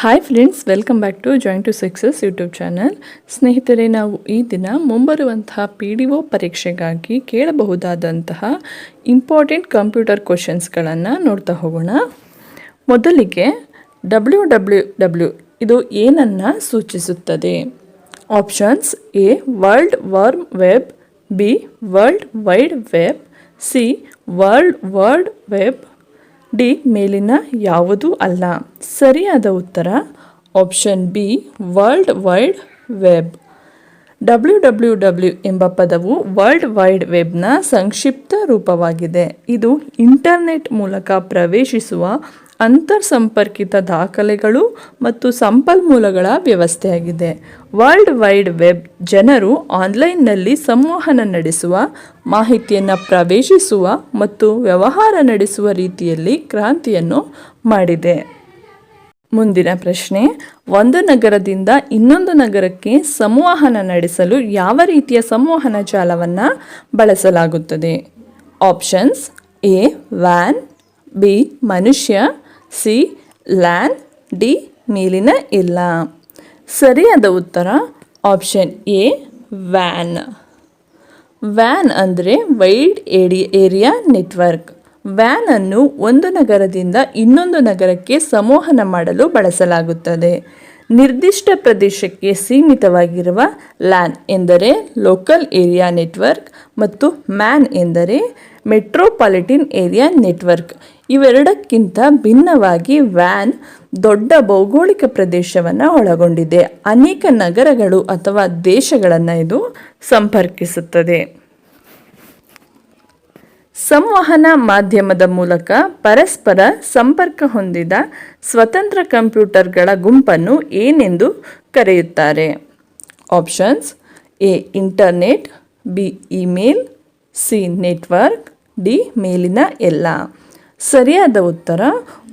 Hi friends welcome back to joint to success YouTube channel ಸ್ನೇಹಿತರೆ, ನಾವು ಈ ದಿನ ಮುಂಬರುವಂತಹ ಪಿ ಡಿ ಒ ಪರೀಕ್ಷೆಗಾಗಿ ಕೇಳಬಹುದಾದಂತಹ ಇಂಪಾರ್ಟೆಂಟ್ ಕಂಪ್ಯೂಟರ್ ಕ್ವಶನ್ಸ್ಗಳನ್ನು ನೋಡ್ತಾ ಹೋಗೋಣ. ಮೊದಲಿಗೆ ಡಬ್ಲ್ಯೂ ಡಬ್ಲ್ಯೂ ಡಬ್ಲ್ಯೂ ಇದು ಏನನ್ನು ಸೂಚಿಸುತ್ತದೆ? Options A world worm web B world wide web C world word web D ಮೇಲಿನ ಯಾವುದೂ ಅಲ್ಲ. ಸರಿಯಾದ ಉತ್ತರ, option B, world wide web. W W W ಎಂಬ ಪದವು ವರ್ಲ್ಡ್ ವೈಡ್ ವೆಬ್ನ ಸಂಕ್ಷಿಪ್ತ ರೂಪವಾಗಿದೆ. ಇದು ಇಂಟರ್ನೆಟ್ ಮೂಲಕ ಪ್ರವೇಶಿಸುವ ಅಂತರ್ ಸಂಪರ್ಕಿತ ದಾಖಲೆಗಳು ಮತ್ತು ಸಂಪನ್ಮೂಲಗಳ ವ್ಯವಸ್ಥೆಯಾಗಿದೆ. ವರ್ಲ್ಡ್ ವೈಡ್ ವೆಬ್ ಜನರು ಆನ್ಲೈನ್ನಲ್ಲಿ ಸಂವಹನ ನಡೆಸುವ, ಮಾಹಿತಿಯನ್ನು ಪ್ರವೇಶಿಸುವ ಮತ್ತು ವ್ಯವಹಾರ ನಡೆಸುವ ರೀತಿಯಲ್ಲಿ ಕ್ರಾಂತಿಯನ್ನು ಮಾಡಿದೆ. ಮುಂದಿನ ಪ್ರಶ್ನೆ, ಒಂದು ನಗರದಿಂದ ಇನ್ನೊಂದು ನಗರಕ್ಕೆ ಸಂವಹನ ನಡೆಸಲು ಯಾವ ರೀತಿಯ ಸಂವಹನ ಜಾಲವನ್ನು ಬಳಸಲಾಗುತ್ತದೆ? ಆಪ್ಷನ್ಸ್ ಎ, ವ್ಯಾನ್, ಬಿ, ಮನುಷ್ಯ ಸಿ, ಲ್ಯಾನ್, ಡಿ ಮೇಲಿನ ಇಲ್ಲ. ಸರಿಯಾದ ಉತ್ತರ ಆಪ್ಷನ್ ಎ, ವ್ಯಾನ್. ವ್ಯಾನ್ ಅಂದರೆ ವೈಡ್ ಏಡಿ, ಏರಿಯಾ ನೆಟ್ವರ್ಕ್. ವ್ಯಾನನ್ನು ಒಂದು ನಗರದಿಂದ ಇನ್ನೊಂದು ನಗರಕ್ಕೆ ಸಂವಹನ ಮಾಡಲು ಬಳಸಲಾಗುತ್ತದೆ. ನಿರ್ದಿಷ್ಟ ಪ್ರದೇಶಕ್ಕೆ ಸೀಮಿತವಾಗಿರುವ ಲ್ಯಾನ್ ಎಂದರೆ ಲೋಕಲ್ ಏರಿಯಾ ನೆಟ್ವರ್ಕ್ ಮತ್ತು ಮ್ಯಾನ್ ಎಂದರೆ ಮೆಟ್ರೋಪಾಲಿಟಿನ್ ಏರಿಯಾ ನೆಟ್ವರ್ಕ್. ಇವೆರಡಕ್ಕಿಂತ ಭಿನ್ನವಾಗಿ ವ್ಯಾನ್ ದೊಡ್ಡ ಭೌಗೋಳಿಕ ಪ್ರದೇಶವನ್ನು ಒಳಗೊಂಡಿದೆ. ಅನೇಕ ನಗರಗಳು ಅಥವಾ ದೇಶಗಳನ್ನು ಇದು ಸಂಪರ್ಕಿಸುತ್ತದೆ. ಸಂವಹನ ಮಾಧ್ಯಮದ ಮೂಲಕ ಪರಸ್ಪರ ಸಂಪರ್ಕ ಹೊಂದಿದ ಸ್ವತಂತ್ರ ಕಂಪ್ಯೂಟರ್ಗಳ ಗುಂಪನ್ನು ಏನೆಂದು ಕರೆಯುತ್ತಾರೆ? Options A, internet, B, email, C, network, D, ಮೇಲಿನ ಎಲ್ಲ. ಸರಿಯಾದ ಉತ್ತರ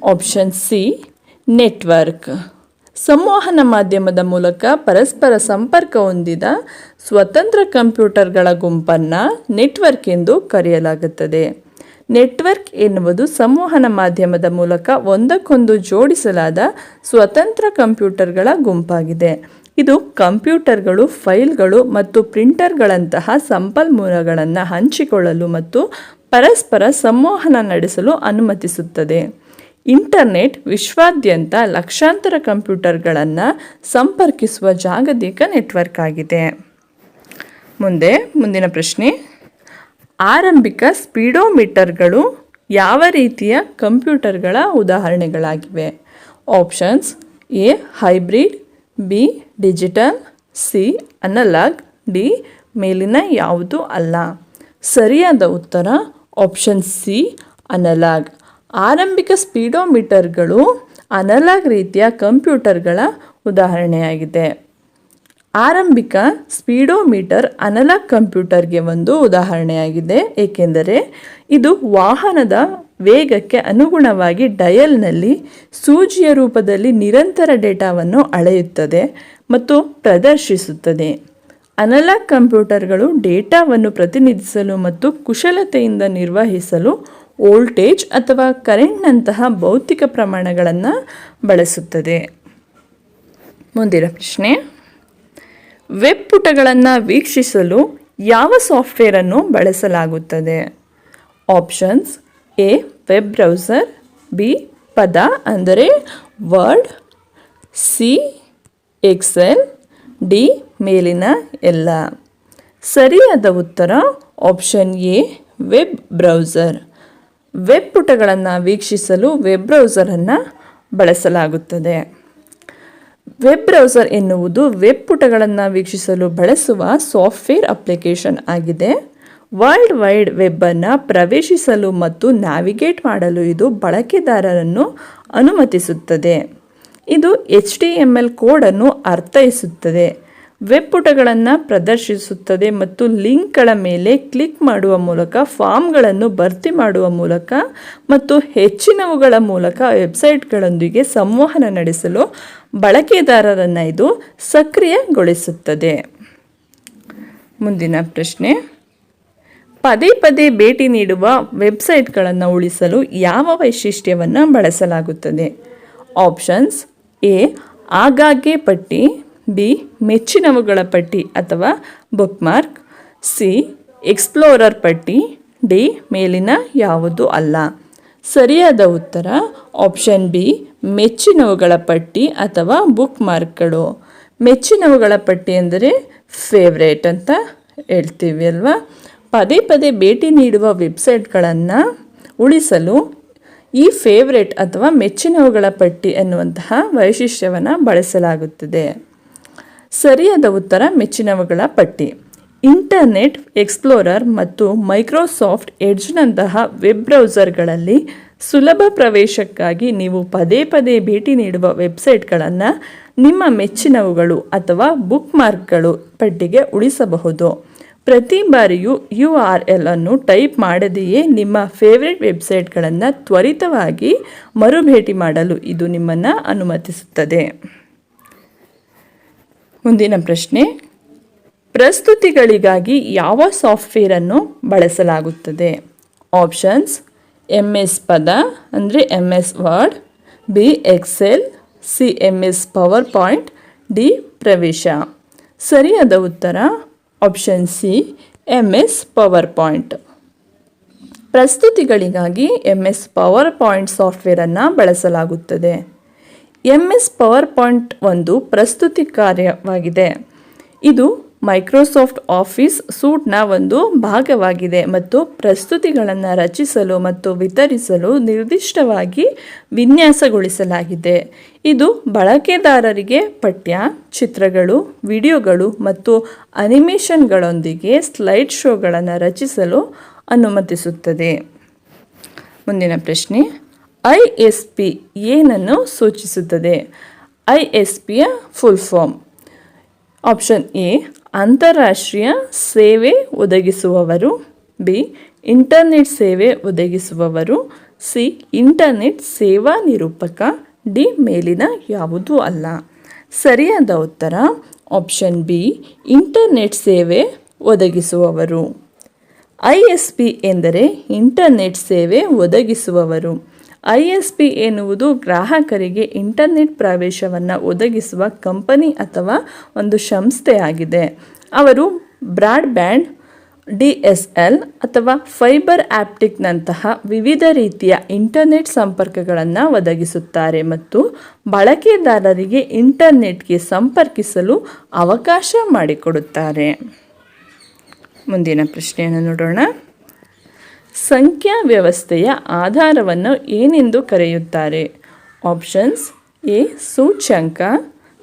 ಆಪ್ಷನ್ ಸಿ ನೆಟ್ವರ್ಕ್ ಸಂವಹನ ಮಾಧ್ಯಮದ ಮೂಲಕ ಪರಸ್ಪರ ಸಂಪರ್ಕ ಹೊಂದಿದ ಸ್ವತಂತ್ರ ಕಂಪ್ಯೂಟರ್ಗಳ ಗುಂಪನ್ನು ನೆಟ್ವರ್ಕ್ ಎಂದು ಕರೆಯಲಾಗುತ್ತದೆ. ನೆಟ್ವರ್ಕ್ ಎನ್ನುವುದು ಸಂವಹನ ಮಾಧ್ಯಮದ ಮೂಲಕ ಒಂದಕ್ಕೊಂದು ಜೋಡಿಸಲಾದ ಸ್ವತಂತ್ರ ಕಂಪ್ಯೂಟರ್ಗಳ ಗುಂಪಾಗಿದೆ. ಇದು ಕಂಪ್ಯೂಟರ್ಗಳು, ಫೈಲ್ಗಳು ಮತ್ತು ಪ್ರಿಂಟರ್ಗಳಂತಹ ಸಂಪನ್ಮೂಲಗಳನ್ನು ಹಂಚಿಕೊಳ್ಳಲು ಮತ್ತು ಪರಸ್ಪರ ಸಂವಹನ ನಡೆಸಲು ಅನುಮತಿಸುತ್ತದೆ. ಇಂಟರ್ನೆಟ್ ವಿಶ್ವಾದ್ಯಂತ ಲಕ್ಷಾಂತರ ಕಂಪ್ಯೂಟರ್ಗಳನ್ನು ಸಂಪರ್ಕಿಸುವ ಜಾಗತಿಕ ನೆಟ್ವರ್ಕ್ ಆಗಿದೆ. ಮುಂದೆ, ಮುಂದಿನ ಪ್ರಶ್ನೆ. ಆರಂಭಿಕ ಸ್ಪೀಡೋಮೀಟರ್ಗಳು ಯಾವ ರೀತಿಯ ಕಂಪ್ಯೂಟರ್ಗಳ ಉದಾಹರಣೆಗಳಾಗಿವೆ? Options A hybrid, B digital, C, analogue, D, ಮೇಲಿನ ಯಾವುದು ಅಲ್ಲ. ಸರಿಯಾದ ಉತ್ತರ ಆಪ್ಷನ್ ಸಿ, ಅನಲಾಗ್. ಆರಂಭಿಕ ಸ್ಪೀಡೋಮೀಟರ್ಗಳು ಅನಲಾಗ್ ರೀತಿಯ ಕಂಪ್ಯೂಟರ್ಗಳ ಉದಾಹರಣೆಯಾಗಿದೆ. ಆರಂಭಿಕ ಸ್ಪೀಡೋಮೀಟರ್ ಅನಲಾಗ್ ಕಂಪ್ಯೂಟರ್ಗೆ ಒಂದು ಉದಾಹರಣೆಯಾಗಿದೆ, ಏಕೆಂದರೆ ಇದು ವಾಹನದ ವೇಗಕ್ಕೆ ಅನುಗುಣವಾಗಿ ಡಯಲ್ನಲ್ಲಿ ಸೂಜಿಯ ರೂಪದಲ್ಲಿ ನಿರಂತರ ಡೇಟಾವನ್ನು ಅಳೆಯುತ್ತದೆ. ಮತ್ತು ಪ್ರದರ್ಶಿಸುತ್ತದೆ. ಅನಲಾಗ್ ಕಂಪ್ಯೂಟರ್ಗಳು ಡೇಟಾವನ್ನು ಪ್ರತಿನಿಧಿಸಲು ಮತ್ತು ಕುಶಲತೆಯಿಂದ ನಿರ್ವಹಿಸಲು ವೋಲ್ಟೇಜ್ ಅಥವಾ ಕರೆಂಟ್ನಂತಹ ಭೌತಿಕ ಪ್ರಮಾಣಗಳನ್ನು ಬಳಸುತ್ತದೆ. ಮುಂದಿನ ಪ್ರಶ್ನೆ. ವೆಬ್ ಪುಟಗಳನ್ನು ವೀಕ್ಷಿಸಲು ಯಾವ ಸಾಫ್ಟ್ವೇರನ್ನು ಬಳಸಲಾಗುತ್ತದೆ? Options A, web browser, B, ಪದ ಅಂದರೆ ವರ್ಡ್, ಸಿ ಎಕ್ಸೆಲ್ ಡಿ ಮೇಲಿನ ಎಲ್ಲ. ಸರಿಯಾದ ಉತ್ತರ option A web browser web ಪುಟಗಳನ್ನು ವೀಕ್ಷಿಸಲು ವೆಬ್ ಬ್ರೌಸರನ್ನು ಬಳಸಲಾಗುತ್ತದೆ. ವೆಬ್ ಬ್ರೌಸರ್ ಎನ್ನುವುದು ವೆಬ್ ಪುಟಗಳನ್ನು ವೀಕ್ಷಿಸಲು ಬಳಸುವ ಸಾಫ್ಟ್ವೇರ್ ಅಪ್ಲಿಕೇಶನ್ ಆಗಿದೆ. ವರ್ಲ್ಡ್ ವೈಡ್ ವೆಬ್ಬನ್ನು ಪ್ರವೇಶಿಸಲು ಮತ್ತು ನ್ಯಾವಿಗೇಟ್ ಮಾಡಲು ಇದು ಬಳಕೆದಾರರನ್ನು ಅನುಮತಿಸುತ್ತದೆ. ಇದು ಎಚ್ ಟಿ ಎಂ ಎಲ್ ಕೋಡನ್ನು ಅರ್ಥೈಸುತ್ತದೆ. ವೆಬ್ ಪುಟಗಳನ್ನು ಪ್ರದರ್ಶಿಸುತ್ತದೆ ಮತ್ತು ಲಿಂಕ್ಗಳ ಮೇಲೆ ಕ್ಲಿಕ್ ಮಾಡುವ ಮೂಲಕ ಫಾರ್ಮ್ಗಳನ್ನು ಭರ್ತಿ ಮಾಡುವ ಮೂಲಕ ಮತ್ತು ಹೆಚ್ಚಿನವುಗಳ ಮೂಲಕ ವೆಬ್ಸೈಟ್ಗಳೊಂದಿಗೆ ಸಂವಹನ ನಡೆಸಲು ಬಳಕೆದಾರರನ್ನು ಇದು ಸಕ್ರಿಯಗೊಳಿಸುತ್ತದೆ. ಮುಂದಿನ ಪ್ರಶ್ನೆ. ಪದೇ ಪದೇ ಭೇಟಿ ನೀಡುವ ವೆಬ್ಸೈಟ್ಗಳನ್ನು ಉಳಿಸಲು ಯಾವ ವೈಶಿಷ್ಟ್ಯವನ್ನು ಬಳಸಲಾಗುತ್ತದೆ? ಆಪ್ಷನ್ಸ್ ಎ, ಆಗಾಗ್ಗೆ ಪಟ್ಟಿ, ಬಿ, ಮೆಚ್ಚಿನವುಗಳ ಪಟ್ಟಿ ಅಥವಾ ಬುಕ್ ಮಾರ್ಕ್ ಸಿ ಎಕ್ಸ್ಪ್ಲೋರರ್ ಪಟ್ಟಿ, ಡಿ, ಮೇಲಿನ ಯಾವುದು ಅಲ್ಲ. ಸರಿಯಾದ ಉತ್ತರ ಆಪ್ಷನ್ ಬಿ, ಮೆಚ್ಚಿನವುಗಳ ಪಟ್ಟಿ ಅಥವಾ ಬುಕ್ ಮಾರ್ಕ್ಗಳು ಮೆಚ್ಚಿನವುಗಳ ಪಟ್ಟಿ ಅಂದರೆ ಫೇವ್ರೇಟ್ ಅಂತ ಹೇಳ್ತೀವಿ ಅಲ್ವಾ? ಪದೇ ಪದೇ ಭೇಟಿ ನೀಡುವ ವೆಬ್ಸೈಟ್ಗಳನ್ನು ಉಳಿಸಲು ಈ ಫೇವ್ರೇಟ್ ಅಥವಾ ಮೆಚ್ಚಿನವುಗಳ ಪಟ್ಟಿ ಎನ್ನುವಂತಹ ವೈಶಿಷ್ಟ್ಯವನ್ನು ಬಳಸಲಾಗುತ್ತದೆ. ಸರಿಯಾದ ಉತ್ತರ ಮೆಚ್ಚಿನವುಗಳ ಪಟ್ಟಿ. ಇಂಟರ್ನೆಟ್ ಎಕ್ಸ್ಪ್ಲೋರರ್ ಮತ್ತು ಮೈಕ್ರೋಸಾಫ್ಟ್ ಎಡ್ಜ್ನಂತಹ ವೆಬ್ ಬ್ರೌಸರ್ಗಳಲ್ಲಿ ಸುಲಭ ಪ್ರವೇಶಕ್ಕಾಗಿ ನೀವು ಪದೇ ಪದೇ ಭೇಟಿ ನೀಡುವ ವೆಬ್ಸೈಟ್ಗಳನ್ನು ನಿಮ್ಮ ಮೆಚ್ಚಿನವುಗಳು ಅಥವಾ ಬುಕ್ ಮಾರ್ಕ್ಗಳು ಪಟ್ಟಿಗೆ ಉಳಿಸಬಹುದು. ಪ್ರತಿ ಬಾರಿಯೂ ಯು ಆರ್ ಎಲ್ ಅನ್ನು ಟೈಪ್ ಮಾಡದೆಯೇ ನಿಮ್ಮ ಫೇವ್ರೆಟ್ ವೆಬ್ಸೈಟ್ಗಳನ್ನು ತ್ವರಿತವಾಗಿ ಮರುಭೇಟಿ ಮಾಡಲು ಇದು ನಿಮ್ಮನ್ನು ಅನುಮತಿಸುತ್ತದೆ. ಮುಂದಿನ ಪ್ರಶ್ನೆ, ಪ್ರಸ್ತುತಿಗಳಿಗಾಗಿ ಯಾವ ಸಾಫ್ಟ್ವೇರನ್ನು ಬಳಸಲಾಗುತ್ತದೆ? ಆಪ್ಷನ್ಸ್ ಎಂ ಎಸ್ ಪದ, ಅಂದರೆ M S Word, B Excel, C M S PowerPoint, D ಪ್ರವೇಶ. ಸರಿಯಾದ ಉತ್ತರ option C M S PowerPoint ಪ್ರಸ್ತುತಿಗಳಿಗಾಗಿ M S PowerPoint ಸಾಫ್ಟ್ವೇರನ್ನು ಬಳಸಲಾಗುತ್ತದೆ. ಎಂ ಎಸ್ ಪವರ್ ಪಾಯಿಂಟ್ ಒಂದು ಪ್ರಸ್ತುತಿ ಕಾರ್ಯವಾಗಿದೆ. ಇದು ಮೈಕ್ರೋಸಾಫ್ಟ್ ಆಫೀಸ್ ಸೂಟ್ನ ಒಂದು ಭಾಗವಾಗಿದೆ ಮತ್ತು ಪ್ರಸ್ತುತಿಗಳನ್ನು ರಚಿಸಲು ಮತ್ತು ವಿತರಿಸಲು ನಿರ್ದಿಷ್ಟವಾಗಿ ವಿನ್ಯಾಸಗೊಳಿಸಲಾಗಿದೆ. ಇದು ಬಳಕೆದಾರರಿಗೆ ಪಠ್ಯ, ಚಿತ್ರಗಳು, ವಿಡಿಯೋಗಳು ಮತ್ತು ಅನಿಮೇಷನ್ಗಳೊಂದಿಗೆ ಸ್ಲೈಡ್ ಶೋಗಳನ್ನು ರಚಿಸಲು ಅನುಮತಿಸುತ್ತದೆ. ಮುಂದಿನ ಪ್ರಶ್ನೆ. ಐ ಎಸ್ ಪಿ ಏನನ್ನು ಸೂಚಿಸುತ್ತದೆ? ಐ ಎಸ್ ಪಿಯ ಫುಲ್ ಫಾರ್ಮ್ ಆಪ್ಷನ್ ಎ ಅಂತಾರಾಷ್ಟ್ರೀಯ ಸೇವೆ ಒದಗಿಸುವವರು, ಬಿ, ಇಂಟರ್ನೆಟ್ ಸೇವೆ ಒದಗಿಸುವವರು, ಸಿ, ಇಂಟರ್ನೆಟ್ ಸೇವಾ ನಿರೂಪಕ, ಡಿ, ಮೇಲಿನ ಯಾವುದೂ ಅಲ್ಲ. ಸರಿಯಾದ ಉತ್ತರ, ಆಪ್ಷನ್ ಬಿ, ಇಂಟರ್ನೆಟ್ ಸೇವೆ ಒದಗಿಸುವವರು. ಐ ಎಸ್ ಪಿ ಎಂದರೆ ಇಂಟರ್ನೆಟ್ ಸೇವೆ ಒದಗಿಸುವವರು. ಐ ಎಸ್ ಪಿ ಎನ್ನುವುದು ಗ್ರಾಹಕರಿಗೆ ಇಂಟರ್ನೆಟ್ ಪ್ರವೇಶವನ್ನು ಒದಗಿಸುವ ಕಂಪನಿ ಅಥವಾ ಒಂದು ಸಂಸ್ಥೆಯಾಗಿದೆ. ಅವರು ಬ್ರಾಡ್ಬ್ಯಾಂಡ್, ಡಿ ಎಸ್ ಎಲ್ ಅಥವಾ ಫೈಬರ್ ಆಪ್ಟಿಕ್ನಂತಹ ವಿವಿಧ ರೀತಿಯ ಇಂಟರ್ನೆಟ್ ಸಂಪರ್ಕಗಳನ್ನು ಒದಗಿಸುತ್ತಾರೆ ಮತ್ತು ಬಳಕೆದಾರರಿಗೆ ಇಂಟರ್ನೆಟ್ಗೆ ಸಂಪರ್ಕಿಸಲು ಅವಕಾಶ ಮಾಡಿಕೊಡುತ್ತಾರೆ. ಮುಂದಿನ ಪ್ರಶ್ನೆಯನ್ನು ನೋಡೋಣ. ಸಂಖ್ಯಾ ವ್ಯವಸ್ಥೆಯ ಆಧಾರವನ್ನು ಏನೆಂದು ಕರೆಯುತ್ತಾರೆ? ಆಪ್ಷನ್ಸ್ ಎ, ಸೂಚ್ಯಂಕ,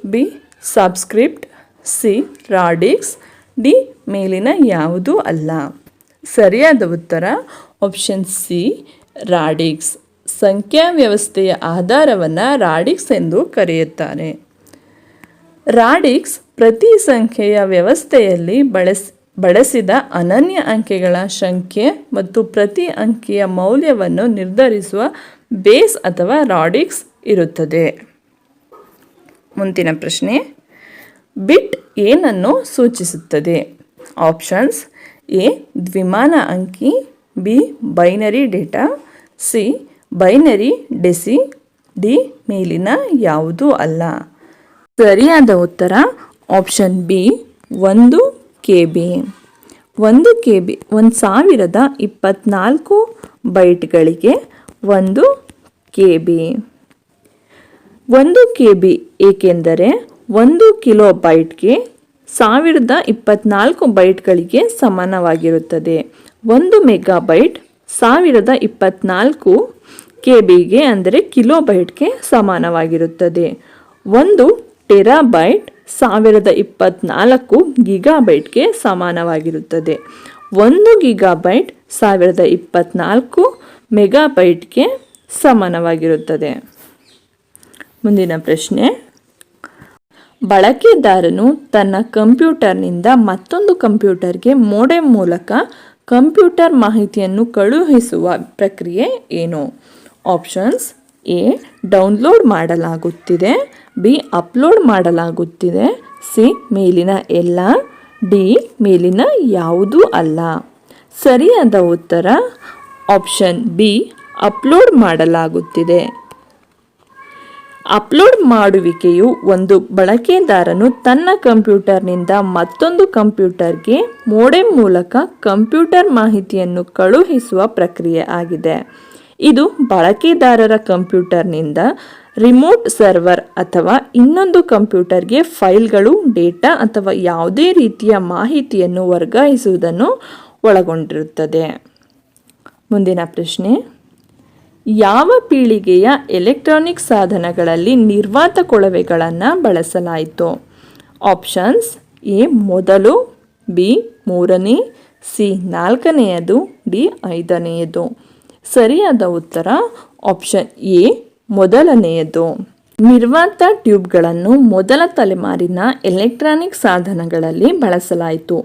B, subscript, C, radix, D, ಮೇಲಿನ ಯಾವುದೂ ಅಲ್ಲ. ಸರಿಯಾದ ಉತ್ತರ ಆಪ್ಷನ್ ಸಿ, ರಾಡಿಕ್ಸ್. ಸಂಖ್ಯಾ ವ್ಯವಸ್ಥೆಯ ಆಧಾರವನ್ನು ರಾಡಿಕ್ಸ್ ಎಂದು ಕರೆಯುತ್ತಾರೆ. ರಾಡಿಕ್ಸ್ ಪ್ರತಿ ಸಂಖ್ಯೆಯ ವ್ಯವಸ್ಥೆಯಲ್ಲಿ ಬಳಸಿ ಬಳಸಿದ ಅನನ್ಯ ಅಂಕೆಗಳ ಸಂಖ್ಯೆ ಮತ್ತು ಪ್ರತಿ ಅಂಕಿಯ ಮೌಲ್ಯವನ್ನು ನಿರ್ಧರಿಸುವ ಬೇಸ್ ಅಥವಾ ರಾಡಿಕ್ಸ್ ಇರುತ್ತದೆ. ಮುಂದಿನ ಪ್ರಶ್ನೆ. ಬಿಟ್ ಏನನ್ನು ಸೂಚಿಸುತ್ತದೆ? ಆಪ್ಷನ್ಸ್ ಎ, ದ್ವಿಮಾನ ಅಂಕಿ, B, binary data, C, binary deci, D, ಮೇಲಿನ ಯಾವುದೂ ಅಲ್ಲ. ಸರಿಯಾದ ಉತ್ತರ ಆಪ್ಷನ್ ಬಿ, ಒಂದು ಕೆ ಬಿ ಒಂದು ಕೆ ಬಿ ಒಂದು ಸಾವಿರದ ಇಪ್ಪತ್ತ್ನಾಲ್ಕು ಬೈಟ್ಗಳಿಗೆ ಒಂದು ಕೆ ಬಿ ಒಂದು ಕೆ ಬಿ ಏಕೆಂದರೆ ಒಂದು ಕಿಲೋ ಬೈಟ್ಗೆ ಸಾವಿರದ ಇಪ್ಪತ್ತ್ನಾಲ್ಕು ಬೈಟ್ಗಳಿಗೆ ಸಮಾನವಾಗಿರುತ್ತದೆ. ಒಂದು ಮೆಗಾ ಬೈಟ್ ಸಾವಿರದ ಇಪ್ಪತ್ತ್ನಾಲ್ಕು ಕೆ ಬಿಗೆ ಅಂದರೆ ಕಿಲೋ ಬೈಟ್ಗೆ ಸಮಾನವಾಗಿರುತ್ತದೆ. ಒಂದು ಟೆರಾಬೈಟ್ ಸಾವಿರದ ಇಪ್ಪತ್ತ್ನಾಲ್ಕು ಗಿಗಾಬೈಟ್ಗೆ ಸಮಾನವಾಗಿರುತ್ತದೆ. ಒಂದು ಗಿಗಾಬೈಟ್ ಸಾವಿರದ ಇಪ್ಪತ್ತ್ನಾಲ್ಕು ಮೆಗಾಬೈಟ್ಗೆ ಸಮಾನವಾಗಿರುತ್ತದೆ. ಮುಂದಿನ ಪ್ರಶ್ನೆ. ಬಳಕೆದಾರನು ತನ್ನ ಕಂಪ್ಯೂಟರ್ನಿಂದ ಮತ್ತೊಂದು ಕಂಪ್ಯೂಟರ್ಗೆ ಮೋಡೆ ಮೂಲಕ ಕಂಪ್ಯೂಟರ್ ಮಾಹಿತಿಯನ್ನು ಕಳುಹಿಸುವ ಪ್ರಕ್ರಿಯೆ ಏನು? ಆಪ್ಷನ್ಸ್ ಎ ಡೌನ್ಲೋಡ್ ಮಾಡಲಾಗುತ್ತಿದೆ, ಬಿ ಅಪ್ಲೋಡ್ ಮಾಡಲಾಗುತ್ತಿದೆ, ಸಿ ಮೇಲಿನ ಎಲ್ಲ, ಡಿ ಮೇಲಿನ ಯಾವುದೂ ಅಲ್ಲ. ಸರಿಯಾದ ಉತ್ತರ ಆಪ್ಷನ್ ಬಿ ಅಪ್ಲೋಡ್ ಮಾಡಲಾಗುತ್ತಿದೆ. ಅಪ್ಲೋಡ್ ಮಾಡುವಿಕೆಯು ಒಂದು ಬಳಕೆದಾರನು ತನ್ನ ಕಂಪ್ಯೂಟರ್ನಿಂದ ಮತ್ತೊಂದು ಕಂಪ್ಯೂಟರ್ಗೆ ಮೋಡೆಮ್ ಮೂಲಕ ಕಂಪ್ಯೂಟರ್ ಮಾಹಿತಿಯನ್ನು ಕಳುಹಿಸುವ ಪ್ರಕ್ರಿಯೆ ಆಗಿದೆ. ಇದು ಬಳಕೆದಾರರ ಕಂಪ್ಯೂಟರ್ನಿಂದ ರಿಮೋಟ್ ಸರ್ವರ್ ಅಥವಾ ಇನ್ನೊಂದು ಕಂಪ್ಯೂಟರ್ಗೆ ಫೈಲ್ಗಳು, ಡೇಟಾ ಅಥವಾ ಯಾವುದೇ ರೀತಿಯ ಮಾಹಿತಿಯನ್ನು ವರ್ಗಾಯಿಸುವುದನ್ನು ಒಳಗೊಂಡಿರುತ್ತದೆ. ಮುಂದಿನ ಪ್ರಶ್ನೆ. ಯಾವ ಪೀಳಿಗೆಯ ಎಲೆಕ್ಟ್ರಾನಿಕ್ ಸಾಧನಗಳಲ್ಲಿ ನಿರ್ವಾತ ಕೊಳವೆಗಳನ್ನು ಬಳಸಲಾಯಿತು? ಆಪ್ಷನ್ಸ್ ಎ ಮೊದಲು, ಬಿ ಮೂರನೇ, ಸಿ ನಾಲ್ಕನೆಯದು, ಡಿ ಐದನೆಯದು. ಸರಿಯಾದ ಉತ್ತರ ಆಪ್ಷನ್ ಎ, ಮೊದಲನೆಯದು. ನಿರ್ವಾತ ಟ್ಯೂಬ್ಗಳನ್ನು ಮೊದಲ ತಲೆಮಾರಿನ ಎಲೆಕ್ಟ್ರಾನಿಕ್ ಸಾಧನಗಳಲ್ಲಿ ಬಳಸಲಾಯಿತು.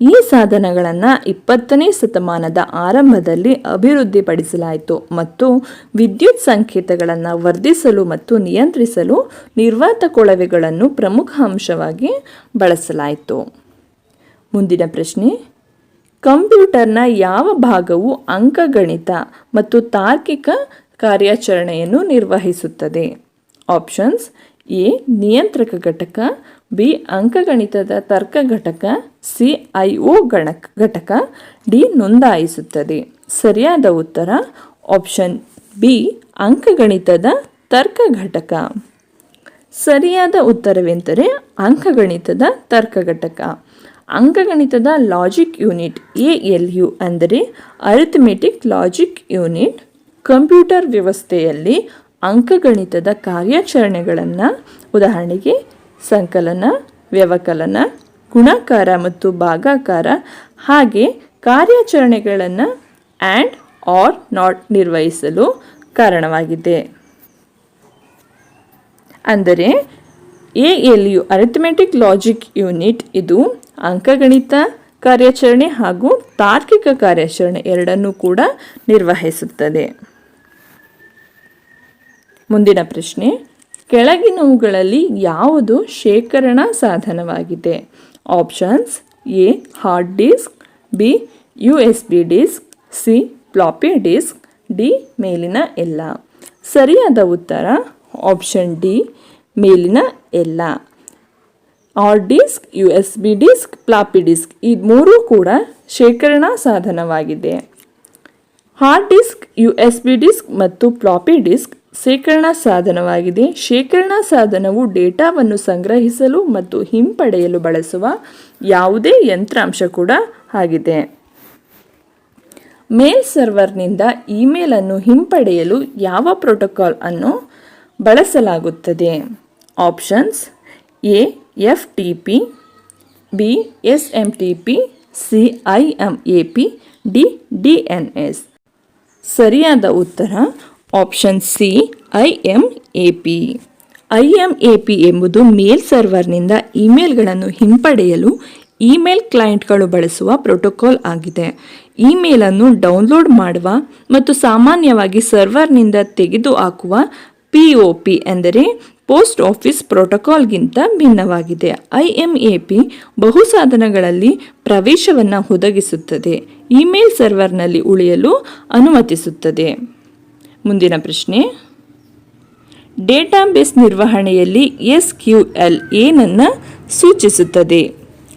ಈ ಸಾಧನಗಳನ್ನು ಇಪ್ಪತ್ತನೇ ಶತಮಾನದ ಆರಂಭದಲ್ಲಿ ಅಭಿವೃದ್ಧಿಪಡಿಸಲಾಯಿತು ಮತ್ತು ವಿದ್ಯುತ್ ಸಂಕೇತಗಳನ್ನು ವರ್ಧಿಸಲು ಮತ್ತು ನಿಯಂತ್ರಿಸಲು ನಿರ್ವಾತ ಕೊಳವೆಗಳನ್ನು ಪ್ರಮುಖ ಅಂಶವಾಗಿ ಬಳಸಲಾಯಿತು. ಮುಂದಿನ ಪ್ರಶ್ನೆ ಕಂಪ್ಯೂಟರ್ನ ಯಾವ ಭಾಗವು ಅಂಕಗಣಿತ ಮತ್ತು ತಾರ್ಕಿಕ ಕಾರ್ಯಾಚರಣೆಯನ್ನು ನಿರ್ವಹಿಸುತ್ತದೆ? Options A. ನಿಯಂತ್ರಕ ಘಟಕ, ಬಿ. ಅಂಕಗಣಿತದ ತರ್ಕ ಘಟಕ, ಸಿ. ಐ. ಒ ಗಣಕ ಘಟಕ, ಡಿ. ನೋಂದಾಯಿಸುತ್ತದೆ. ಸರಿಯಾದ ಉತ್ತರ ಆಪ್ಷನ್ ಬಿ. ಅಂಕಗಣಿತದ ತರ್ಕ ಘಟಕ. ಸರಿಯಾದ ಉತ್ತರವೆಂದರೆ ಅಂಕಗಣಿತದ ತರ್ಕ ಘಟಕ. ಅಂಕಗಣಿತದ logic unit A L U ಅಂದರೆ ಅರಿಥಮೆಟಿಕ್ ಲಾಜಿಕ್ ಯೂನಿಟ್ ಕಂಪ್ಯೂಟರ್ ವ್ಯವಸ್ಥೆಯಲ್ಲಿ ಅಂಕಗಣಿತದ ಕಾರ್ಯಾಚರಣೆಗಳನ್ನು ಉದಾಹರಣೆಗೆ ಸಂಕಲನ, ವ್ಯವಕಲನ, ಗುಣಾಕಾರ ಮತ್ತು ಭಾಗಾಕಾರ ಹಾಗೆ ಕಾರ್ಯಾಚರಣೆಗಳನ್ನು ಆ್ಯಂಡ್ ಆರ್ ನಾಟ್ ನಿರ್ವಹಿಸಲು ಕಾರಣವಾಗಿದೆ. ಅಂದರೆ A L U arithmetic logic unit ಇದು ಅಂಕಗಣಿತ ಕಾರ್ಯಾಚರಣೆ ಹಾಗೂ ತಾರ್ಕಿಕ ಕಾರ್ಯಾಚರಣೆ ಎರಡನ್ನೂ ಕೂಡ ನಿರ್ವಹಿಸುತ್ತದೆ. ಮುಂದಿನ ಪ್ರಶ್ನೆ, ಕೆಳಗಿನವುಗಳಲ್ಲಿ ಯಾವುದು ಶೇಖರಣಾ ಸಾಧನವಾಗಿದೆ? Options A hard disk B U S B disk C floppy disk D, ಮೇಲಿನ ಎಲ್ಲ. ಸರಿಯಾದ ಉತ್ತರ ಆಪ್ಷನ್ ಡಿ ಮೇಲಿನ ಎಲ್ಲ. Hard disk U S B disk floppy disk ಈ ಮೂರೂ ಕೂಡ ಶೇಖರಣಾ ಸಾಧನವಾಗಿದೆ. Hard disk U S B disk ಮತ್ತು ಪ್ಲಾಪಿ ಡಿಸ್ಕ್ ಶೇಖರಣಾ ಸಾಧನವಾಗಿದೆ. ಶೇಖರಣಾ ಸಾಧನವು ಡೇಟಾವನ್ನು ಸಂಗ್ರಹಿಸಲು ಮತ್ತು ಹಿಂಪಡೆಯಲು ಬಳಸುವ ಯಾವುದೇ ಯಂತ್ರಾಂಶ ಕೂಡ ಆಗಿದೆ. ಮೇಲ್ ಸರ್ವರ್ನಿಂದ ಇಮೇಲನ್ನು ಹಿಂಪಡೆಯಲು ಯಾವ ಪ್ರೋಟೋಕಾಲ್ ಅನ್ನು ಬಳಸಲಾಗುತ್ತದೆ? Options A F T P B S M T C I A P D D N S ಸರಿಯಾದ ಉತ್ತರ option C I M A P I M A P ಎಂಬುದು ಮೇಲ್ ಸರ್ವರ್ನಿಂದ ಇಮೇಲ್ಗಳನ್ನು ಹಿಂಪಡೆಯಲು ಇಮೇಲ್ ಕ್ಲೈಂಟ್ಗಳು ಬಳಸುವ ಪ್ರೋಟೋಕಾಲ್ ಆಗಿದೆ. ಇಮೇಲನ್ನು download ಮಾಡುವ ಮತ್ತು ಸಾಮಾನ್ಯವಾಗಿ ಸರ್ವರ್ನಿಂದ ತೆಗೆದುಹಾಕುವ ಪಿ ಒ ಪಿ ಎಂದರೆ ಪೋಸ್ಟ್ ಆಫೀಸ್ ಪ್ರೋಟೋಕಾಲ್ಗಿಂತ ಭಿನ್ನವಾಗಿದೆ. ಐ ಎಂ ಎ ಪಿ ಬಹು ಸಾಧನಗಳಲ್ಲಿ ಪ್ರವೇಶವನ್ನು ಒದಗಿಸುತ್ತದೆ. ಇಮೇಲ್ ಸರ್ವರ್ನಲ್ಲಿ ಉಳಿಯಲು ಅನುಮತಿಸುತ್ತದೆ. ಮುಂದಿನ ಪ್ರಶ್ನೆ. ಡೇಟಾಬೇಸ್ ನಿರ್ವಹಣೆಯಲ್ಲಿ ಎಸ್ ಕ್ಯೂ ಎಲ್ ಏನನ್ನು ಸೂಚಿಸುತ್ತದೆ.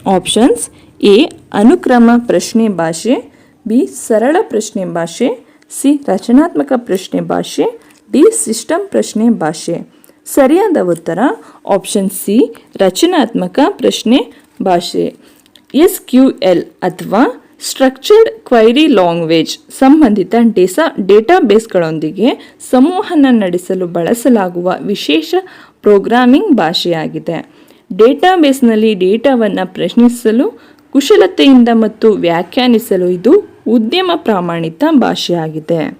Options A. ಅನುಕ್ರಮ ಪ್ರಶ್ನೆ ಭಾಷೆ, ಬಿ. ಸರಳ ಪ್ರಶ್ನೆ ಭಾಷೆ, ಸಿ. ರಚನಾತ್ಮಕ ಪ್ರಶ್ನೆ ಭಾಷೆ ಡಿ ಸಿಸ್ಟಮ್ ಪ್ರಶ್ನೆ ಭಾಷೆ. ಸರಿಯಾದ ಉತ್ತರ ಆಪ್ಷನ್ ಸಿ, ರಚನಾತ್ಮಕ ಪ್ರಶ್ನೆ ಭಾಷೆ. ಎಸ್ ಕ್ಯೂ ಎಲ್ ಅಥವಾ ಸ್ಟ್ರಕ್ಚರ್ಡ್ ಕ್ವೈರಿ ಲಾಂಗ್ವೇಜ್ ಸಂಬಂಧಿತ ಡೇಸಾ ಡೇಟಾಬೇಸ್ಗಳೊಂದಿಗೆ ಸಂವಹನ ನಡೆಸಲು ಬಳಸಲಾಗುವ ವಿಶೇಷ ಪ್ರೋಗ್ರಾಮಿಂಗ್ ಭಾಷೆಯಾಗಿದೆ. ಡೇಟಾಬೇಸ್ನಲ್ಲಿ ಡೇಟಾವನ್ನು ಪ್ರಶ್ನಿಸಲು, ಕುಶಲತೆಯಿಂದ ಮತ್ತು ವ್ಯಾಖ್ಯಾನಿಸಲು ಇದು ಉದ್ಯಮ ಪ್ರಾಮಾಣಿತ ಭಾಷೆಯಾಗಿದೆ.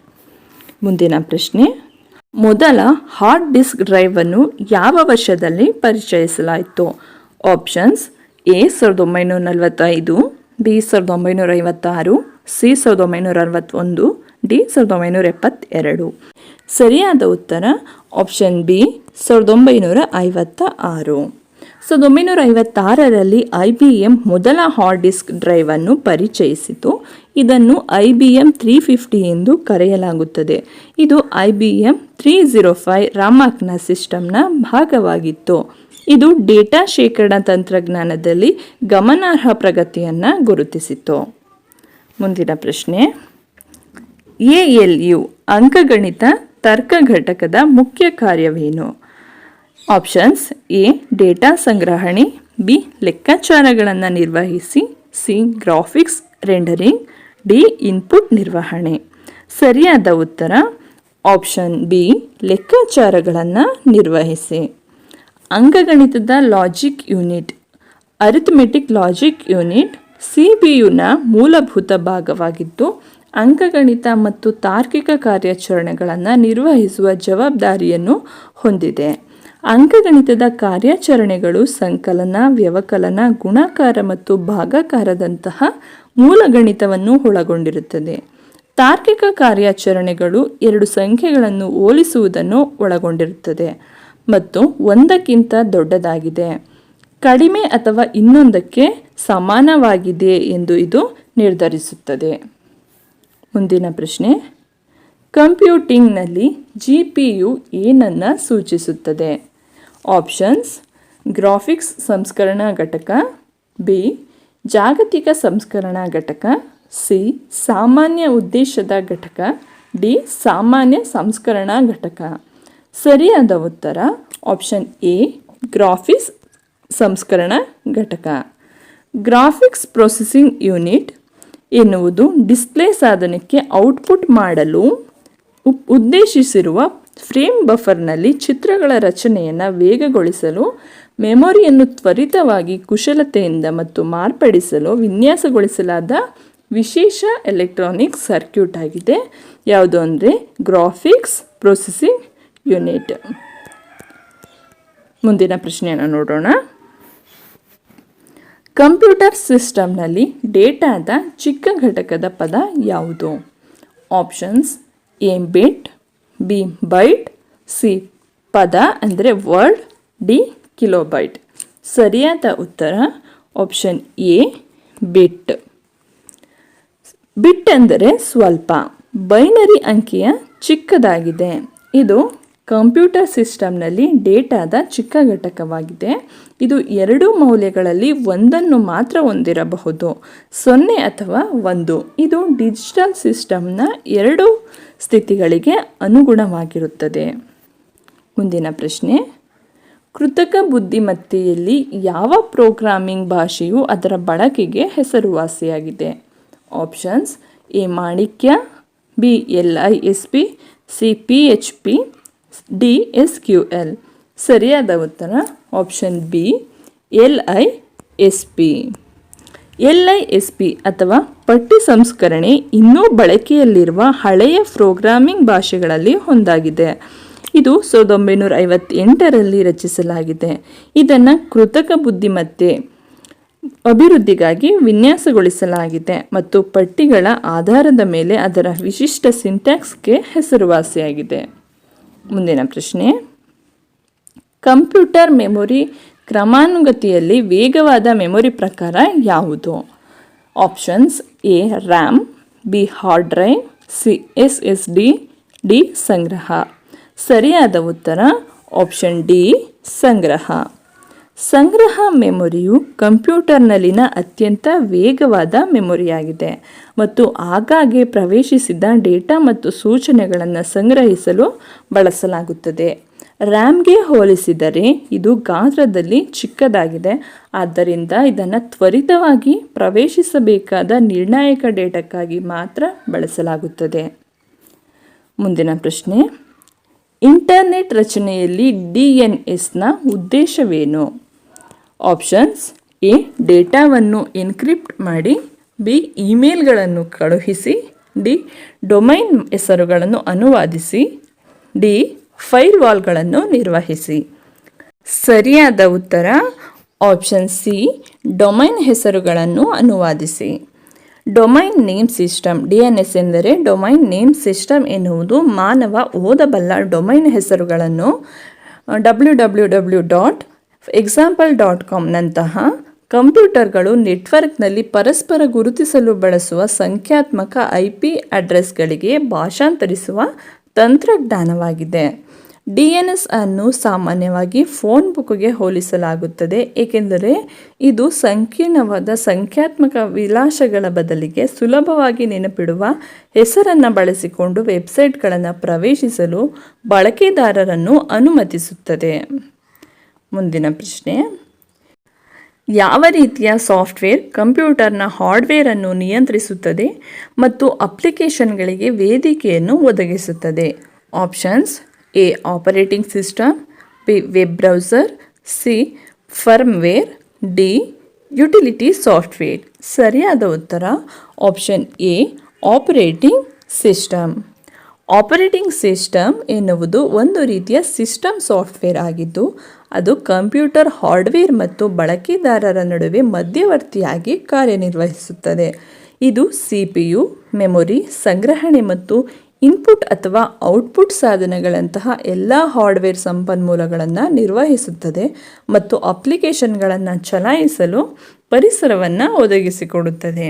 ಮುಂದಿನ ಪ್ರಶ್ನೆ ಮೊದಲ ಹಾರ್ಡ್ ಡಿಸ್ಕ್ ಡ್ರೈವನ್ನು ಯಾವ ವರ್ಷದಲ್ಲಿ ಪರಿಚಯಿಸಲಾಯಿತು? ಆಪ್ಷನ್ಸ್ ಎ ಸಾವಿರದ ಒಂಬೈನೂರ ನಲವತ್ತೈದು ಬಿ ಸಾವಿರದ ಒಂಬೈನೂರ ಐವತ್ತಾರು ಸಿ ಸಾವಿರದ ಒಂಬೈನೂರ ಅರವತ್ತೊಂದು ಡಿ ಸಾವಿರದ ಒಂಬೈನೂರ ಎಪ್ಪತ್ತೆರಡು. ಸರಿಯಾದ ಉತ್ತರ ಆಪ್ಷನ್ ಬಿ ಸಾವಿರದ ಒಂಬೈನೂರ ಐವತ್ತ ಆರು ಸಾವಿರದ ಒಂಬೈನೂರ ಐವತ್ತಾರರಲ್ಲಿ ಐ ಬಿ ಎಂ ಮೊದಲ ಹಾರ್ಡ್ ಡಿಸ್ಕ್ ಡ್ರೈವ್ ಅನ್ನು ಪರಿಚಯಿಸಿತು. ಇದನ್ನು I B M three fifty ಎಂದು ಕರೆಯಲಾಗುತ್ತದೆ. ಇದು I B M three zero five ರಾಮಾಕ್ನ ಸಿಸ್ಟಮ್ನ ಭಾಗವಾಗಿತ್ತು. ಇದು ಡೇಟಾ ಶೇಖರಣಾ ತಂತ್ರಜ್ಞಾನದಲ್ಲಿ ಗಮನಾರ್ಹ ಪ್ರಗತಿಯನ್ನು ಗುರುತಿಸಿತು. ಮುಂದಿನ ಪ್ರಶ್ನೆ. ಎ ಎಲ್ ಯು ಅಂಕಗಣಿತ ತರ್ಕ ಘಟಕದ ಮುಖ್ಯ ಕಾರ್ಯವೇನು? ಆಪ್ಷನ್ಸ್ ಎ ಡೇಟಾ ಸಂಗ್ರಹಣೆ ಬಿ ಲೆಕ್ಕಾಚಾರಗಳನ್ನು ನಿರ್ವಹಿಸಿ C graphics rendering D input ನಿರ್ವಹಣೆ. ಸರಿಯಾದ ಉತ್ತರ ಆಪ್ಷನ್ ಬಿ ಲೆಕ್ಕಾಚಾರಗಳನ್ನು ನಿರ್ವಹಿಸಿ. ಅಂಕಗಣಿತದ logic unit arithmetic logic unit C B ಯುನ ಮೂಲಭೂತ ಭಾಗವಾಗಿದ್ದು, ಅಂಕಗಣಿತ ಮತ್ತು ತಾರ್ಕಿಕ ಕಾರ್ಯಾಚರಣೆಗಳನ್ನು ನಿರ್ವಹಿಸುವ ಜವಾಬ್ದಾರಿಯನ್ನು ಹೊಂದಿದೆ. ಅಂಕಗಣಿತದ ಕಾರ್ಯಾಚರಣೆಗಳು ಸಂಕಲನ, ವ್ಯವಕಲನ, ಗುಣಾಕಾರ ಮತ್ತು ಭಾಗಾಕಾರದಂತಹ ಮೂಲ ಗಣಿತವನ್ನು ಒಳಗೊಂಡಿರುತ್ತದೆ. ತಾರ್ಕಿಕ ಕಾರ್ಯಾಚರಣೆಗಳು ಎರಡು ಸಂಖ್ಯೆಗಳನ್ನು ಹೋಲಿಸುವುದನ್ನು ಒಳಗೊಂಡಿರುತ್ತದೆ ಮತ್ತು ಒಂದಕ್ಕಿಂತ ದೊಡ್ಡದಾಗಿದೆ. ಕಡಿಮೆ ಅಥವಾ ಇನ್ನೊಂದಕ್ಕೆ ಸಮಾನವಾಗಿದೆ ಎಂದು ಇದು ನಿರ್ಧರಿಸುತ್ತದೆ. ಮುಂದಿನ ಪ್ರಶ್ನೆ. ಕಂಪ್ಯೂಟಿಂಗ್ನಲ್ಲಿ ಜಿ ಪಿ ಯು ಏನನ್ನು ಸೂಚಿಸುತ್ತದೆ. ಆಪ್ಷನ್ಸ್ ಗ್ರಾಫಿಕ್ಸ್ ಸಂಸ್ಕರಣಾ ಘಟಕ ಬಿ ಜಾಗತಿಕ ಸಂಸ್ಕರಣಾ ಘಟಕ ಸಿ ಸಾಮಾನ್ಯ ಉದ್ದೇಶದ ಘಟಕ ಡಿ ಸಾಮಾನ್ಯ ಸಂಸ್ಕರಣಾ ಘಟಕ ಸರಿಯಾದ ಉತ್ತರ ಆಪ್ಷನ್ ಎ ಗ್ರಾಫಿಕ್ಸ್ ಸಂಸ್ಕರಣಾ ಘಟಕ ಗ್ರಾಫಿಕ್ಸ್ ಪ್ರೊಸೆಸಿಂಗ್ ಯೂನಿಟ್ ಎನ್ನುವುದು ಡಿಸ್ಪ್ಲೇ ಸಾಧನಕ್ಕೆ ಔಟ್ಪುಟ್ ಮಾಡಲು ಉದ್ದೇಶಿಸಿರುವ ಫ್ರೇಮ್ ಬಫರ್ನಲ್ಲಿ ಚಿತ್ರಗಳ ರಚನೆಯನ್ನು ವೇಗಗೊಳಿಸಲು, ಮೆಮೊರಿಯನ್ನು ತ್ವರಿತವಾಗಿ ಕುಶಲತೆಯಿಂದ ಮತ್ತು ಮಾರ್ಪಡಿಸಲು ವಿನ್ಯಾಸಗೊಳಿಸಲಾದ ವಿಶೇಷ ಎಲೆಕ್ಟ್ರಾನಿಕ್ ಸರ್ಕ್ಯೂಟ್ ಆಗಿದೆ. ಯಾವುದು ಅಂದರೆ ಗ್ರಾಫಿಕ್ಸ್ ಪ್ರೊಸೆಸಿಂಗ್ ಯೂನಿಟ್. ಮುಂದಿನ ಪ್ರಶ್ನೆಯನ್ನು ನೋಡೋಣ. ಕಂಪ್ಯೂಟರ್ ಸಿಸ್ಟಮ್ನಲ್ಲಿ ಡೇಟಾದ ಚಿಕ್ಕ ಘಟಕದ ಪದ ಯಾವುದು? Options A bit B byte, C ಪದ ಅಂದರೆ ವರ್ಡ್, ಡಿ ಕಿಲೋಬೈಟ್. ಸರಿಯಾದ ಉತ್ತರ ಆಪ್ಷನ್ ಎ, ಬಿಟ್. ಬಿಟ್ ಅಂದರೆ ಸ್ವಲ್ಪ. ಬೈನರಿ ಅಂಕಿಯ ಚಿಕ್ಕದಾಗಿದೆ. ಇದು ಕಂಪ್ಯೂಟರ್ ಸಿಸ್ಟಮ್ನಲ್ಲಿ ಡೇಟಾದ ಚಿಕ್ಕ ಘಟಕವಾಗಿದೆ. ಇದು ಎರಡು ಮೌಲ್ಯಗಳಲ್ಲಿ ಒಂದನ್ನು ಮಾತ್ರ ಹೊಂದಿರಬಹುದು. ಸೊನ್ನೆ ಅಥವಾ ಒಂದು. ಇದು ಡಿಜಿಟಲ್ ಸಿಸ್ಟಮ್ನ ಎರಡು ಸ್ಥಿತಿಗಳಿಗೆ ಅನುಗುಣವಾಗಿರುತ್ತದೆ. ಮುಂದಿನ ಪ್ರಶ್ನೆ. ಕೃತಕ ಬುದ್ಧಿಮತ್ತೆಯಲ್ಲಿ ಯಾವ ಪ್ರೋಗ್ರಾಮಿಂಗ್ ಭಾಷೆಯು ಅದರ ಬಳಕೆಗೆ ಹೆಸರುವಾಸಿಯಾಗಿದೆ? ಆಪ್ಷನ್ಸ್ ಎ ಮಾಣಿಕ್ಯ, B L I S P, C P H P D S Q L ಸರಿಯಾದ ಉತ್ತರ option B L I S P L I S P ಅಥವಾ ಪಟ್ಟಿ ಸಂಸ್ಕರಣೆ ಇನ್ನೂ ಬಳಕೆಯಲ್ಲಿರುವ ಹಳೆಯ ಪ್ರೋಗ್ರಾಮಿಂಗ್ ಭಾಷೆಗಳಲ್ಲಿ ಒಂದಾಗಿದೆ. ಇದು ಸಾವಿರದ ಒಂಬೈನೂರ ಐವತ್ತೆಂಟರಲ್ಲಿ ರಚಿಸಲಾಗಿದೆ. ಇದನ್ನು ಕೃತಕ ಬುದ್ಧಿಮತ್ತೆ ಅಭಿವೃದ್ಧಿಗಾಗಿ ವಿನ್ಯಾಸಗೊಳಿಸಲಾಗಿದೆ ಮತ್ತು ಪಟ್ಟಿಗಳ ಆಧಾರದ ಮೇಲೆ ಅದರ ವಿಶಿಷ್ಟ ಸಿಂಟ್ಯಾಕ್ಸ್ಗೆ ಹೆಸರುವಾಸಿಯಾಗಿದೆ. ಮುಂದಿನ ಪ್ರಶ್ನೆ. ಕಂಪ್ಯೂಟರ್ ಮೆಮೊರಿ ಕ್ರಮಾನುಗತಿಯಲ್ಲಿ ವೇಗವಾದ ಮೆಮೊರಿ ಪ್ರಕಾರ ಯಾವುದು? Options A, RAM, B, hard drive, C, S S D D, ಸಂಗ್ರಹ. ಸರಿಯಾದ ಉತ್ತರ, ಆಪ್ಷನ್ ಡಿ, ಸಂಗ್ರಹ. ಸಂಗ್ರಹ ಮೆಮೊರಿಯು ಕಂಪ್ಯೂಟರ್ನಲ್ಲಿನ ಅತ್ಯಂತ ವೇಗವಾದ ಮೆಮೊರಿಯಾಗಿದೆ ಮತ್ತು ಆಗಾಗ್ಗೆ ಪ್ರವೇಶಿಸಿದ ಡೇಟಾ ಮತ್ತು ಸೂಚನೆಗಳನ್ನು ಸಂಗ್ರಹಿಸಲು ಬಳಸಲಾಗುತ್ತದೆ. ರ್ಯಾಮ್ಗೆ ಹೋಲಿಸಿದರೆ ಇದು ಗಾತ್ರದಲ್ಲಿ ಚಿಕ್ಕದಾಗಿದೆ. ಆದ್ದರಿಂದ ಇದನ್ನು ತ್ವರಿತವಾಗಿ ಪ್ರವೇಶಿಸಬೇಕಾದ ನಿರ್ಣಾಯಕ ಡೇಟಾಕ್ಕಾಗಿ ಮಾತ್ರ ಬಳಸಲಾಗುತ್ತದೆ. ಮುಂದಿನ ಪ್ರಶ್ನೆ. ಇಂಟರ್ನೆಟ್ ರಚನೆಯಲ್ಲಿ ಡಿ ಎನ್ ಎಸ್ನ ಉದ್ದೇಶವೇನು? ಆಪ್ಷನ್ಸ್ ಎ ಡೇಟಾವನ್ನು ಎನ್ಕ್ರಿಪ್ಟ್ ಮಾಡಿ ಬಿ ಇಮೇಲ್ಗಳನ್ನು ಕಳುಹಿಸಿ ಡಿ ಡೊಮೈನ್ ಹೆಸರುಗಳನ್ನು ಅನುವಾದಿಸಿ ಡಿ ಫೈರ್ವಾಲ್ಗಳನ್ನು ನಿರ್ವಹಿಸಿ. ಸರಿಯಾದ ಉತ್ತರ ಆಪ್ಷನ್ ಸಿ ಡೊಮೈನ್ ಹೆಸರುಗಳನ್ನು ಅನುವಾದಿಸಿ. Domain name system D N S ಎಂದರೆ ಡೊಮೈನ್ ನೇಮ್ ಸಿಸ್ಟಮ್ ಎನ್ನುವುದು ಮಾನವ ಓದಬಲ್ಲ ಡೊಮೈನ್ ಹೆಸರುಗಳನ್ನು W W W dot example dot ಕಾಮ್ನಂತಹ ಕಂಪ್ಯೂಟರ್ಗಳು ನೆಟ್ವರ್ಕ್ನಲ್ಲಿ ಪರಸ್ಪರ ಗುರುತಿಸಲು ಬಳಸುವ ಸಂಖ್ಯಾತ್ಮಕ ಐ ಪಿ ಅಡ್ರೆಸ್ಗಳಿಗೆ ಭಾಷಾಂತರಿಸುವ ತಂತ್ರಜ್ಞಾನವಾಗಿದೆ. ಡಿ ಎನ್ ಎಸ್ ಅನ್ನು ಸಾಮಾನ್ಯವಾಗಿ ಫೋನ್ ಬುಕ್ಗೆ ಹೋಲಿಸಲಾಗುತ್ತದೆ, ಏಕೆಂದರೆ ಇದು ಸಂಕೀರ್ಣವಾದ ಸಂಖ್ಯಾತ್ಮಕ ವಿಳಾಸಗಳ ಬದಲಿಗೆ ಸುಲಭವಾಗಿ ನೆನಪಿಡುವ ಹೆಸರನ್ನು ಬಳಸಿಕೊಂಡು ವೆಬ್ಸೈಟ್ಗಳನ್ನು ಪ್ರವೇಶಿಸಲು ಬಳಕೆದಾರರನ್ನು ಅನುಮತಿಸುತ್ತದೆ. ಮುಂದಿನ ಪ್ರಶ್ನೆ. ಯಾವ ರೀತಿಯ ಸಾಫ್ಟ್ವೇರ್ ಕಂಪ್ಯೂಟರ್ನ ಹಾರ್ಡ್ವೇರ್ ಅನ್ನು ನಿಯಂತ್ರಿಸುತ್ತದೆ ಮತ್ತು ಅಪ್ಲಿಕೇಶನ್ಗಳಿಗೆ ವೇದಿಕೆಯನ್ನು ಒದಗಿಸುತ್ತದೆ? Options A, operating system, B, web browser, C, firmware, D, utility software. ಸರಿಯಾದ ಉತ್ತರ option A, operating system. Operating system ಎನ್ನುವುದು ಒಂದು ರೀತಿಯ ಸಿಸ್ಟಮ್ ಸಾಫ್ಟ್ವೇರ್ ಆಗಿದ್ದು ಅದು ಕಂಪ್ಯೂಟರ್ ಹಾರ್ಡ್ವೇರ್ ಮತ್ತು ಬಳಕೆದಾರರ ನಡುವೆ ಮಧ್ಯವರ್ತಿಯಾಗಿ ಕಾರ್ಯನಿರ್ವಹಿಸುತ್ತದೆ. ಇದು ಸಿ ಪಿ ಯು ಮೆಮೊರಿ, ಸಂಗ್ರಹಣೆ ಮತ್ತು ಇನ್ಪುಟ್ ಅಥವಾ ಔಟ್ಪುಟ್ ಸಾಧನಗಳಂತಹ ಎಲ್ಲ ಹಾರ್ಡ್ವೇರ್ ಸಂಪನ್ಮೂಲಗಳನ್ನು ನಿರ್ವಹಿಸುತ್ತದೆ ಮತ್ತು ಅಪ್ಲಿಕೇಶನ್ಗಳನ್ನು ಚಲಾಯಿಸಲು ಪರಿಸರವನ್ನು ಒದಗಿಸಿಕೊಡುತ್ತದೆ.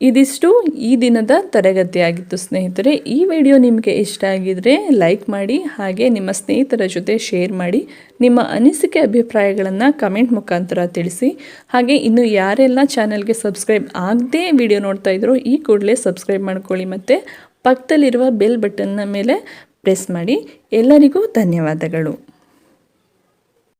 ಇದಿಷ್ಟು ಈ ದಿನದ ತರಗತಿಯಾಗಿತ್ತು, ಸ್ನೇಹಿತರೆ. ಈ ವಿಡಿಯೋ ನಿಮಗೆ ಇಷ್ಟ ಆಗಿದರೆ ಲೈಕ್ ಮಾಡಿ, ಹಾಗೆ ನಿಮ್ಮ ಸ್ನೇಹಿತರ ಜೊತೆ ಶೇರ್ ಮಾಡಿ, ನಿಮ್ಮ ಅನಿಸಿಕೆ ಅಭಿಪ್ರಾಯಗಳನ್ನು ಕಮೆಂಟ್ ಮುಖಾಂತರ ತಿಳಿಸಿ. ಹಾಗೆ ಇನ್ನು ಯಾರೆಲ್ಲ ಚಾನಲ್ಗೆ ಸಬ್ಸ್ಕ್ರೈಬ್ ಆಗದೇ ವಿಡಿಯೋ ನೋಡ್ತಾ ಇದ್ರು, ಈ ಕೂಡಲೇ ಸಬ್ಸ್ಕ್ರೈಬ್ ಮಾಡ್ಕೊಳ್ಳಿ ಮತ್ತು ಪಕ್ಕದಲ್ಲಿರುವ ಬೆಲ್ ಬಟನ್ನ ಮೇಲೆ ಪ್ರೆಸ್ ಮಾಡಿ. ಎಲ್ಲರಿಗೂ ಧನ್ಯವಾದಗಳು.